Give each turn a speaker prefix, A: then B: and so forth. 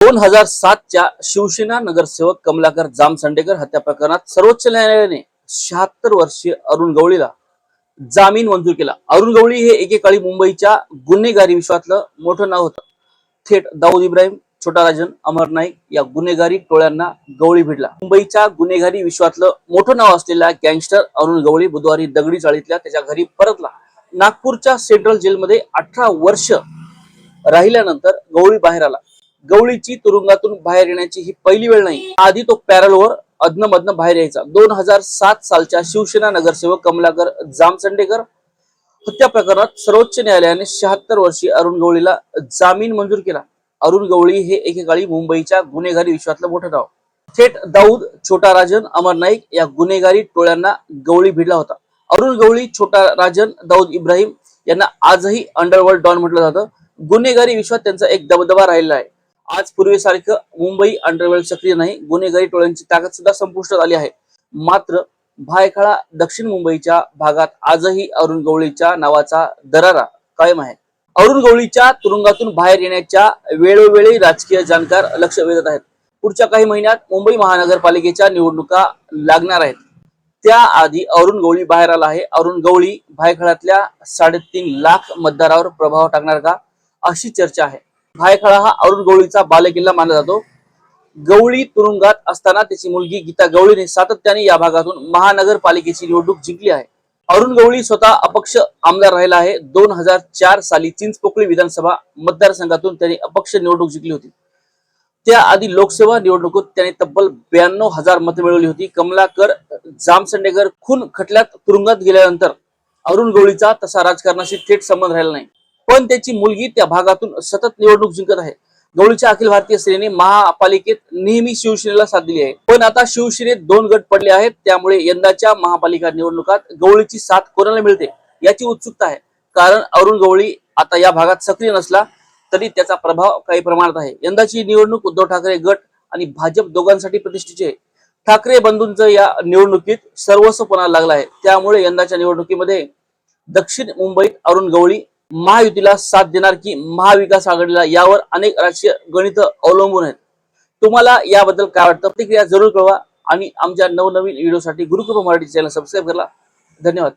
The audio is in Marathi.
A: दोन हजार सातच्या शिवसेना नगरसेवक कमलाकर जामसंडेकर हत्या प्रकरणात सर्वोच्च न्यायालयाने शहात्तर वर्षीय अरुण गवळीला जामीन मंजूर केला. अरुण गवळी हे एकेकाळी मुंबईच्या गुन्हेगारी विश्वातलं मोठं नाव होतं. थेट दाऊद इब्राहिम छोटा राजन अमर नाईक या गुन्हेगारी टोळ्यांना गवळी भिडला मुंबईच्या गुन्हेगारी विश्वातलं मोठं नाव असलेला गँगस्टर अरुण गवळी बुधवारी दगडी चाळीतल्या त्याच्या घरी परतला. नागपूरच्या सेंट्रल जेलमध्ये अठरा वर्ष राहिल्यानंतर गवळी बाहेर आला. गवळीची तुरुंगातून बाहेर येण्याची ही पहिली वेळ नाही. आधी तो पॅरलवर अधनमधन बाहेर यायचा. दोन हजार सात सालच्या शिवसेना नगरसेवक कमलाकर जामचंडेकर हत्या प्रकरणात सर्वोच्च न्यायालयाने शहात्तर वर्षी अरुण गवळीला जामीन मंजूर केला. अरुण गवळी हे एकेकाळी मुंबईच्या गुन्हेगारी विश्वातलं मोठं नाव. थेट दाऊद छोटा राजन अमर नाईक या गुन्हेगारी टोळ्यांना गवळी भिडला होता. अरुण गवळी छोटा राजन दाऊद इब्राहिम यांना आजही अंडरवर्ल्ड डॉन म्हटलं जातं. गुन्हेगारी विश्वात त्यांचा एक दबदबा राहिला आहे. आज पूर्वीसारखं मुंबई अंडरवर्ल्ड सक्रिय नाही गुन्हेगारी टोळ्यांची ताकद सुद्धा संपुष्टात आली आहे. मात्र भायखळा दक्षिण मुंबईच्या भागात आजही अरुण गवळीच्या नावाचा दरारा कायम आहे. अरुण गवळीच्या तुरुंगातून बाहेर येण्याच्या वेळोवेळी राजकीय जाणकार लक्ष वेधत आहेत. पुढच्या काही महिन्यात मुंबई महानगरपालिकेच्या निवडणुका लागणार आहेत. त्याआधी अरुण गवळी बाहेर आला आहे. अरुण गवळी भायखळातल्या साडेतीन लाख मतदारावर प्रभाव टाकणार का? अशी चर्चा आहे. भायखळा हा अरुण गवळीचा बालेकिल्ला मानला जातो. गवळी तुरुंगात असताना त्याची मुलगी गीता गवळीने सातत्याने या भागातून महानगरपालिकेची निवडणूक जिंकली आहे. अरुण गवळी स्वतः अपक्ष आमदार राहिला आहे. दोन हजार चार साली चिंचपोकळी विधानसभा मतदारसंघातून त्यांनी अपक्ष निवडणूक जिंकली होती. त्याआधी लोकसभा निवडणुकीत त्यांनी तब्बल ब्याण्णव हजार मतं मिळवली होती. कमलाकर जामसंडेकर खून खटल्यात तुरुंगात गेल्यानंतर अरुण गवळीचा तसा राजकारणाशी थेट संबंध राहिला नाही. पण त्याची मुलगी त्या भागातून सतत निवडणूक जिंकत आहे. गवळीच्या अखिल भारतीय सेनेने महापालिकेत नेहमी शिवसेनेला साथ दिली आहे. पण आता शिवसेनेत दोन गट पडले आहेत. त्यामुळे यंदाच्या महापालिका निवडणुकात गवळीची साथ कोणाला मिळते याची उत्सुकता आहे. कारण अरुण गवळी आता या भागात सक्रिय नसला तरी त्याचा प्रभाव काही प्रमाणात आहे. यंदाची निवडणूक उद्धव ठाकरे गट आणि भाजप दोघांसाठी प्रतिष्ठेची आहे. ठाकरे बंधूंचं या निवडणुकीत सर्वस्व कोणाला लागलं आहे? त्यामुळे यंदाच्या निवडणुकीमध्ये दक्षिण मुंबईत अरुण गवळी महायुतीला साथ देणार की महाविकास आघाडीला यावर अनेक राजकीय गणित अवलंबून आहेत. तुम्हाला याबद्दल काय वाटतं? प्रतिक्रिया जरूर कळवा आणि आमच्या नवनवीन व्हिडिओसाठी गुरुकृपा मराठी चॅनल सबस्क्राईब करा धन्यवाद.